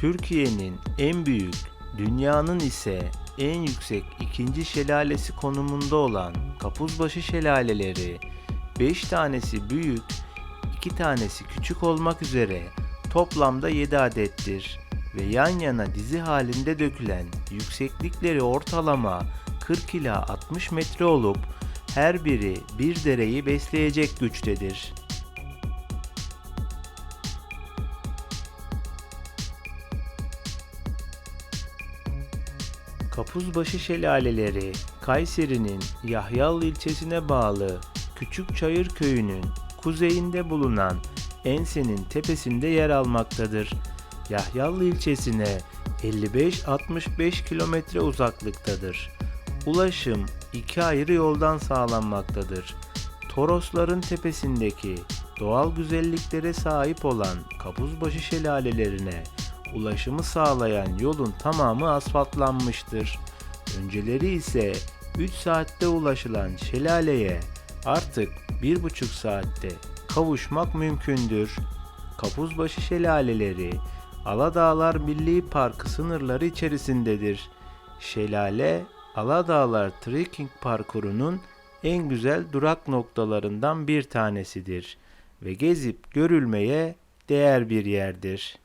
Türkiye'nin en büyük, dünyanın ise en yüksek ikinci şelalesi konumunda olan Kapuzbaşı şelaleleri 5 tanesi büyük, 2 tanesi küçük olmak üzere toplamda 7 adettir ve yan yana dizi halinde dökülen yükseklikleri ortalama 40 ila 60 metre olup her biri bir dereyi besleyecek güçtedir. Kapuzbaşı Şelaleleri, Kayseri'nin Yahyalı ilçesine bağlı Küçük Çayır köyünün kuzeyinde bulunan Ense'nin tepesinde yer almaktadır. Yahyalı ilçesine 55-65 kilometre uzaklıktadır. Ulaşım iki ayrı yoldan sağlanmaktadır. Torosların tepesindeki doğal güzelliklere sahip olan Kapuzbaşı şelalelerine ulaşımı sağlayan yolun tamamı asfaltlanmıştır. Önceleri ise 3 saatte ulaşılan şelaleye artık 1,5 saatte kavuşmak mümkündür. Kapuzbaşı şelaleleri Aladağlar Milli Parkı sınırları içerisindedir. Şelale Aladağlar Trekking Parkuru'nun en güzel durak noktalarından bir tanesidir ve gezip görülmeye değer bir yerdir.